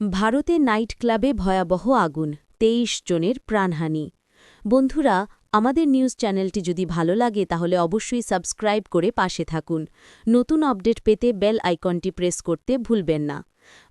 ভারতে নাইট ক্লাবে ভয়াবহ আগুন, তেইশ জনের প্রাণহানি। বন্ধুরা, আমাদের নিউজ চ্যানেলটি যদি ভালো লাগে, তাহলে অবশ্যই সাবস্ক্রাইব করে পাশে থাকুন। নতুন আপডেট পেতে বেল আইকনটি প্রেস করতে ভুলবেন না।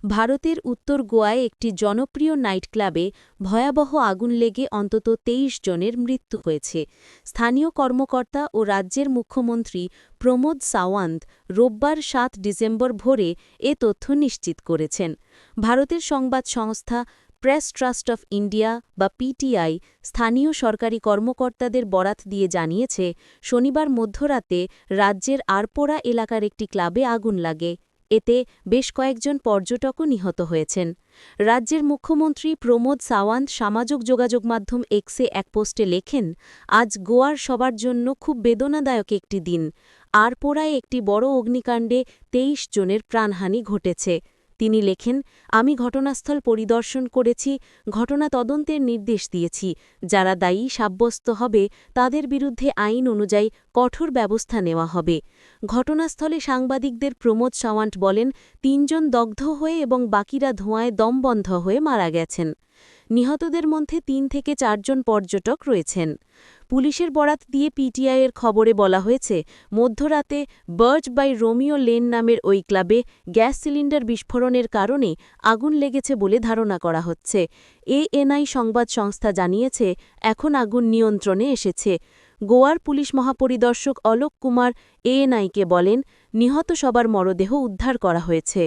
ভারতের উত্তর গোয়ায় একটি জনপ্রিয় নাইট ক্লাবে ভয়াবহ আগুন লেগে অন্তত তেইশ জনের মৃত্যু হয়েছে। স্থানীয় কর্মকর্তা ও রাজ্যের মুখ্যমন্ত্রী প্রমোদ সাওয়ান্ত রোববার সাত ডিসেম্বর ভোরে এ তথ্য নিশ্চিত করেছেন। ভারতের সংবাদ সংস্থা প্রেস ট্রাস্ট অফ ইন্ডিয়া বা পিটিআই স্থানীয় সরকারি কর্মকর্তাদের বরাত দিয়ে জানিয়েছে, শনিবার মধ্যরাতে রাজ্যের আরপোড়া এলাকার একটি ক্লাবে আগুন লাগে। এতে বেশ কয়েকজন পর্যটকও নিহত হয়েছেন। রাজ্যের মুখ্যমন্ত্রী প্রমোদ সাওয়ান্ত সামাজিক যোগাযোগ মাধ্যম এক্সে এক পোস্টে লেখেন, আজ গোয়ার সবার জন্য খুব বেদনাদায়ক একটি দিন। আর পোড়ায় একটি বড় অগ্নিকাণ্ডে তেইশ জনের প্রাণহানি ঘটেছে। তিনি লেখেন, আমি ঘটনাস্থল পরিদর্শন করেছি, ঘটনা তদন্তের নির্দেশ দিয়েছি। যারা দায়ী সাব্যস্ত হবে, তাদের বিরুদ্ধে আইন অনুযায়ী কঠোর ব্যবস্থা নেওয়া হবে। ঘটনাস্থলে সাংবাদিকদের প্রমোদ সাওয়ান্ট বলেন, তিনজন দগ্ধ হয়ে এবং বাকিরা ধোঁয়ায় দমবন্ধ হয়ে মারা গেছেন। নিহতদের মধ্যে তিন থেকে চারজন পর্যটক রয়েছেন। পুলিশের বরাত দিয়ে পিটিআইয়ের খবরে বলা হয়েছে, মধ্যরাতে বার্জ বাই রোমিও লেন নামের ওই ক্লাবে গ্যাস সিলিন্ডার বিস্ফোরণের কারণে আগুন লেগেছে বলে ধারণা করা হচ্ছে। এএনআই সংবাদ সংস্থা জানিয়েছে, এখন আগুন নিয়ন্ত্রণে এসেছে। গোয়ার পুলিশ মহাপরিদর্শক অলোক কুমার এএনআইকে বলেন, নিহত সবার মরদেহ উদ্ধার করা হয়েছে।